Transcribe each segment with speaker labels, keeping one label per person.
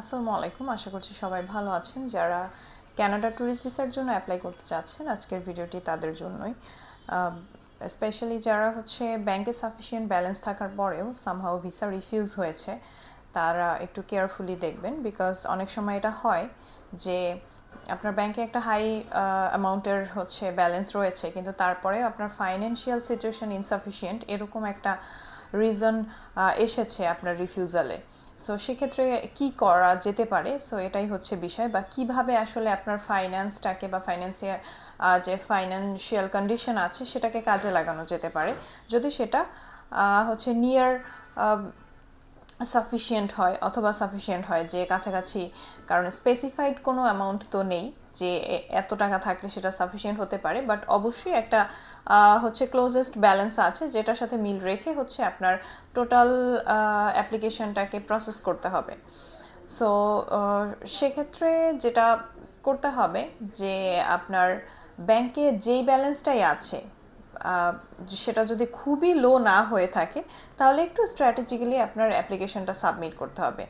Speaker 1: আসসালামু আলাইকুম। আশা করছি সবাই ভালো আছেন। যারা ক্যানাডা ট্যুরিস্ট ভিসার জন্য অ্যাপ্লাই করতে চাচ্ছেন, আজকের ভিডিওটি তাদের জন্যই। স্পেশালি যারা হচ্ছে ব্যাংকে সাফিসিয়েন্ট ব্যালেন্স থাকার পরেও সামহাও ভিসা রিফিউজ হয়েছে, তারা একটু কেয়ারফুলি দেখবেন বিকজ অনেক সময় এটা হয় যে আপনার ব্যাংকে একটা হাই অ্যামাউন্টের হচ্ছে ব্যালেন্স রয়েছে, কিন্তু তারপরে আপনার ফাইন্যান্সিয়াল সিচুয়েশন ইনসাফিসিয়েন্ট এরকম একটা রিজন এসেছে আপনার রিফিউজালে সো সেক্ষেত্রে কি করা যেতে পারে? সো এটাই হচ্ছে বিষয়। বা কীভাবে আসলে আপনার ফাইন্যান্সটাকে বা ফাইন্যান্সিয়াল যে ফাইন্যান্সিয়াল কন্ডিশন আছে, সেটাকে কাজে লাগানো যেতে পারে? যদি সেটা হচ্ছে নিয়ার সাফিসিয়েন্ট হয় অথবা সাফিসিয়েন্ট হয়, যে কাছাকাছি, কারণ স্পেসিফাইড কোনো অ্যামাউন্ট তো নেই, যে এত টাকা থাকলে সেটা সাফিসিয়েন্ট হতে পারে বাট অবশ্যই একটা হচ্ছে ক্লোজেস্ট ব্যালেন্স আছে, যেটার সাথে মিল রেখে হচ্ছে আপনার টোটাল অ্যাপ্লিকেশনটাকে প্রসেস করতে হবে। সো সেক্ষেত্রে যেটা করতে হবে যে আপনার ব্যাংকে যেই ব্যালেন্সটাই আছে সেটা যদি খুবই লো না হয়ে থাকে, তাহলে একটু স্ট্র্যাটেজিক্যালি আপনার অ্যাপ্লিকেশনটা সাবমিট করতে হবে।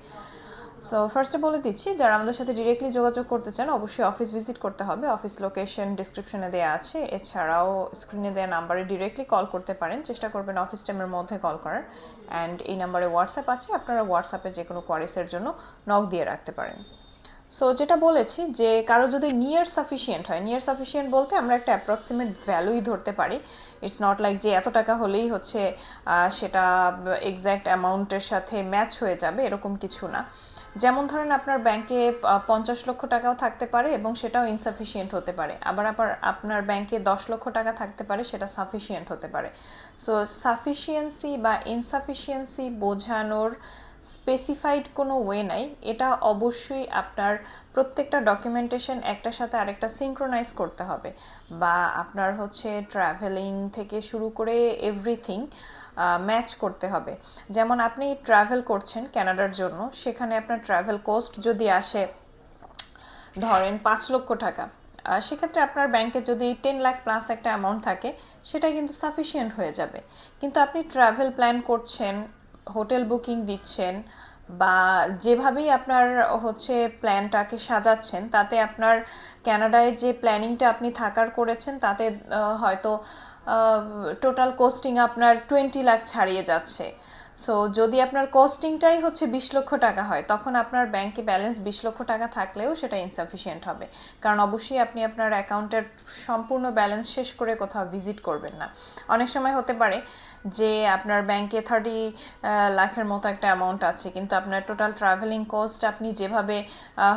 Speaker 1: সো ফার্স্টে বলে দিচ্ছি, যারা আমাদের সাথে ডিরেক্টলি যোগাযোগ করতে চান, অবশ্যই অফিস ভিজিট করতে হবে। অফিস লোকেশন ডিসক্রিপশনে দেওয়া আছে। এছাড়াও স্ক্রিনে দেওয়া নাম্বারে ডিরেক্টলি কল করতে পারেন। চেষ্টা করবেন অফিস টাইমের মধ্যে কল করার। অ্যান্ড এই নাম্বারে হোয়াটসঅ্যাপ আছে। আপনারা হোয়াটসঅ্যাপে যে কোনো কোয়ারিসের জন্য নক দিয়ে রাখতে পারেন। সো যেটা বলেছি যে কারও যদি নিয়ার সাফিসিয়েন্ট হয় নিয়ার সাফিসিয়েন্ট বলতে আমরা একটা অ্যাপ্রক্সিমেট ভ্যালুই ধরতে পারি। ইটস নট লাইক যে এত টাকা হলেই হচ্ছে সেটা এক্স্যাক্ট অ্যামাউন্টের সাথে ম্যাচ হয়ে যাবে, এরকম কিছু না। যেমন ধরেন আপনার ব্যাংকে পঞ্চাশ লক্ষ টাকাও থাকতে পারে এবং সেটাও ইনসাফিসিয়েন্ট হতে পারে। আবার আবার আপনার ব্যাংকে দশ লক্ষ টাকা থাকতে পারে, সেটা সাফিসিয়েন্ট হতে পারে। সো সাফিসিয়েন্সি বা ইনসাফিসিয়েন্সি বোঝানোর স্পেসিফাইড কোনো ওয়ে নাই। এটা অবশ্যই আপনার প্রত্যেকটা ডকুমেন্টেশন একটার সাথে আরেকটা সিঙ্ক্রোনাইজ করতে হবে। বা আপনার হচ্ছে ট্রাভেলিং থেকে শুরু করে এভরিথিং ম্যাচ করতে হবে। যেমন আপনি ট্রাভেল করছেন ক্যানাডার জন্য, সেখানে আপনার ট্রাভেল কোস্ট যদি আসে ধরেন পাঁচ লক্ষ টাকা সেক্ষেত্রে আপনার ব্যাংকে যদি টেন লাখ প্লাস একটা অ্যামাউন্ট থাকে, সেটা কিন্তু সাফিসিয়েন্ট হয়ে যাবে। কিন্তু আপনি ট্রাভেল প্ল্যান করছেন হোটেল বুকিং দিচ্ছেন বা যেভাবেই আপনার হচ্ছে প্ল্যানটাকে সাজাচ্ছেন, তাতে আপনার ক্যানাডায় যে প্ল্যানিংটা আপনি থাকার করেছেন, তাতে হয়তো টোটাল কোস্টিং আপনার টোয়েন্টি লাখ ছাড়িয়ে যাচ্ছে। সো যদি আপনার কস্টিংটাই হচ্ছে বিশ লক্ষ টাকা হয়, তখন আপনার ব্যাংকে ব্যালেন্স বিশ লক্ষ টাকা থাকলেও সেটা ইনসাফিসিয়েন্ট হবে। কারণ অবশ্যই আপনি আপনার অ্যাকাউন্টের সম্পূর্ণ ব্যালেন্স শেষ করে কোথাও ভিজিট করবেন না। অনেক সময় হতে পারে যে আপনার ব্যাংকে থার্টি লাখের মতো একটা অ্যামাউন্ট আছে, কিন্তু আপনার টোটাল ট্রাভেলিং কস্ট আপনি যেভাবে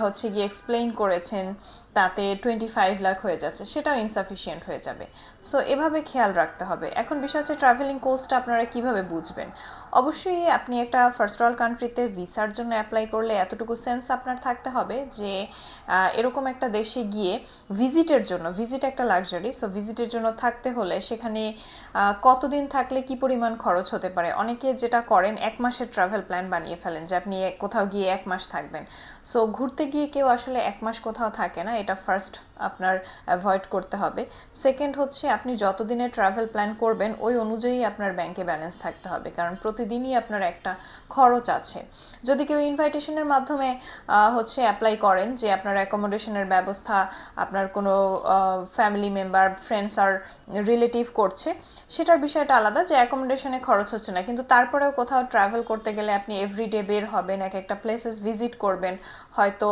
Speaker 1: হচ্ছে গিয়ে এক্সপ্লেইন করেছেন তাতে টোয়েন্টি ফাইভ লাখ হয়ে যাচ্ছে, সেটাও ইনসাফিসিয়েন্ট হয়ে যাবে। সো এভাবে খেয়াল রাখতে হবে। এখন বিষয় হচ্ছে ট্রাভেলিং কোস্টটা আপনারা কীভাবে বুঝবেন? অবশ্যই আপনি একটা ফার্স্ট ওয়ার্ল্ড কান্ট্রিতে ভিসার জন্য অ্যাপ্লাই করলে এতটুকু সেন্স আপনার থাকতে হবে যে এরকম একটা দেশে গিয়ে ভিজিটের জন্য ভিজিট একটা লাক্সারি সো ভিজিটের জন্য থাকতে হলে সেখানে কতদিন থাকলে কি পরিমাণ খরচ হতে পারে? অনেকে যেটা করেন, এক মাসের ট্রাভেল প্ল্যান বানিয়ে ফেলেন যে, আপনি কোথাও গিয়ে এক মাস থাকবেন। সো ঘুরতে গিয়ে কেউ আসলে এক মাস কোথাও থাকে না এটা ফার্স্ট আপনার অ্যাভয়েড করতে হবে। সেকেন্ড হচ্ছে, আপনি যতদিনের ট্রাভেল প্ল্যান করবেন, ওই অনুযায়ী আপনার ব্যাংকে ব্যালেন্স থাকতে হবে, কারণ প্রতিদিনই আপনার একটা খরচ আছে। যদি কেউ ইনভাইটেশনের মাধ্যমে হচ্ছে অ্যাপ্লাই করেন যে আপনার অ্যাকোমোডেশনের ব্যবস্থা, আপনার কোনো ফ্যামিলি মেম্বার ফ্রেন্ডস আর রিলেটিভ করছে, সেটার বিষয়টা আলাদা যে অ্যাকোমোডেশনে খরচ হচ্ছে না। কিন্তু তারপরেও কোথাও ট্রাভেল করতে গেলে আপনি এভরিডে বের হবেন, এক একটা প্লেসেস ভিজিট করবেন। হয়তো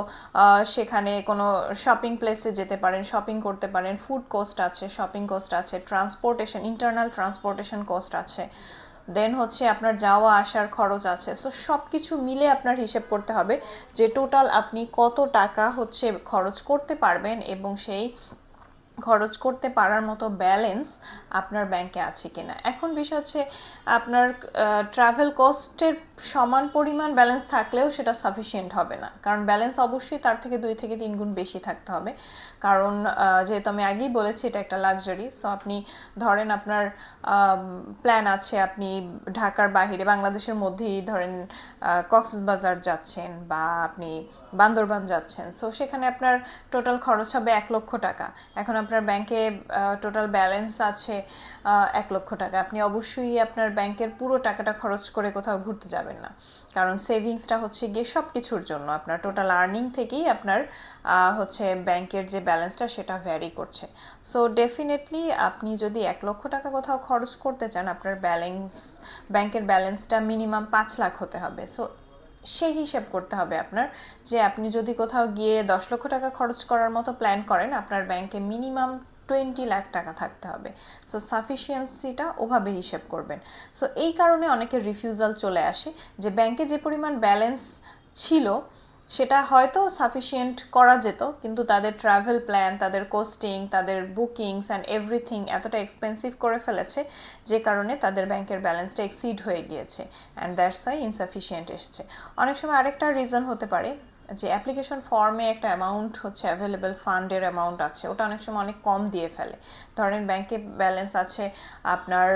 Speaker 1: সেখানে কোনো শপিং প্লেসে যেতে পারেন শপিং করতে পারেন ফুড কোস্ট আছে শপিং কোস্ট আছে ট্রান্সপোর্টেশন ইন্টারনাল ট্রান্সপোর্টেশন কোস্ট আছে। দেন হচ্ছে আপনার যাওয়া, আসার খরচ আছে। সো সব কিছু মিলে আপনার হিসেব করতে হবে যে টোটাল আপনি কত টাকা হচ্ছে খরচ করতে পারবেন এবং সেই খরচ করতে পারার মতো ব্যালেন্স আপনার ব্যাংকে আছে কিনা। এখন বিষয় হচ্ছে আপনার ট্রাভেল কস্টের সমান পরিমাণ ব্যালেন্স থাকলেও সেটা সাফিসিয়েন্ট হবে না। কারণ ব্যালেন্স অবশ্যই তার থেকে দুই থেকে তিন গুণ বেশি থাকতে হবে। কারণ যেহেতু আমি আগেই বলেছি এটা একটা লাক্সারি সো আপনি ধরেন আপনার প্ল্যান আছে আপনি ঢাকার বাহিরে, বাংলাদেশের মধ্যেই ধরেন কক্সবাজার যাচ্ছেন বা আপনি বান্দরবান যাচ্ছেন। সো সেখানে আপনার টোটাল খরচ হবে এক লক্ষ টাকা। এখন আপনার ব্যাংকে টোটাল ব্যালেন্স আছে এক লক্ষ টাকা। আপনি অবশ্যই আপনার ব্যাংকের পুরো টাকাটা খরচ করে কোথাও ঘুরতে যাবেন না। কারণ সেভিংসটা হচ্ছে গিয়ে সব কিছুর জন্য। আপনার টোটাল আর্নিং থেকেই আপনার হচ্ছে ব্যাংকের যে ব্যালেন্সটা সেটা ভ্যারি করছে। সো ডেফিনেটলি আপনি যদি এক লক্ষ টাকা কোথাও খরচ করতে চান, আপনার ব্যালেন্স ব্যাংকের ব্যালেন্সটা মিনিমাম পাঁচ লাখ হতে হবে। সো সেই হিসাব করতে হবে আপনার যে আপনি যদি কোথাও গিয়ে দশ লক্ষ টাকা খরচ করার মতো প্ল্যান করেন, আপনার ব্যাংকে মিনিমাম টোয়েন্টি লাখ টাকা থাকতে হবে। সো সাফিসিয়েন্সিটা ওভাবে হিসেব করবেন। সো এই কারণে অনেকের রিফিউজাল চলে আসে যে ব্যাংকে যে পরিমাণ ব্যালেন্স ছিল সেটা হয়তো সাফিসিয়েন্ট করা যেত, কিন্তু তাদের ট্রাভেল প্ল্যান তাদের কোস্টিং তাদের বুকিংস অ্যান্ড এভরিথিং এতটা এক্সপেন্সিভ করে ফেলেছে যে কারণে তাদের ব্যাংকের ব্যালেন্সটা এক্সিড হয়ে গিয়েছে অ্যান্ড দ্যাটস ওয়াই ইনসাফিসিয়েন্ট এসছে। অনেক সময় আরেকটা রিজন হতে পারে যে অ্যাপ্লিকেশন ফর্মে একটা অ্যামাউন্ট হচ্ছে অ্যাভেলেবেল ফান্ডের অ্যামাউন্ট আছে, ওটা অনেক সময় অনেক কম দিয়ে ফেলে। ধরেন ব্যাংকে ব্যালেন্স আছে আপনার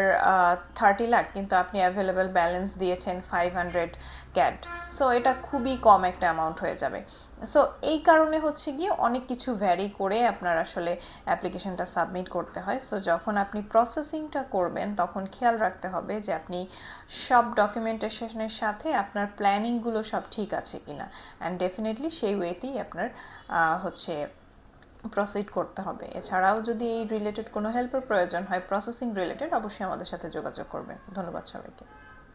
Speaker 1: থার্টি লাখ কিন্তু আপনি অ্যাভেলেবেল ব্যালেন্স দিয়েছেন ফাইভ হান্ড্রেড ক্যাড সো এটা খুবই কম একটা অ্যামাউন্ট হয়ে যাবে। সো এই কারণে হচ্ছে গিয়ে অনেক কিছু ভ্যারি করে আপনার আসলে অ্যাপ্লিকেশনটা সাবমিট করতে হয়। সো যখন আপনি প্রসেসিংটা করবেন, তখন খেয়াল রাখতে হবে যে আপনি সব ডকুমেন্টেশনের সাথে আপনার প্ল্যানিংগুলো সব ঠিক আছে কিনা। অ্যান্ড ডেফিনেটলি সেই ওয়েতেই আপনার হচ্ছে প্রসিড করতে হবে। এছাড়াও যদি এই রিলেটেড কোনো হেল্পের প্রয়োজন হয় প্রসেসিং রিলেটেড অবশ্যই আমাদের সাথে যোগাযোগ করবেন। ধন্যবাদ সবাইকে।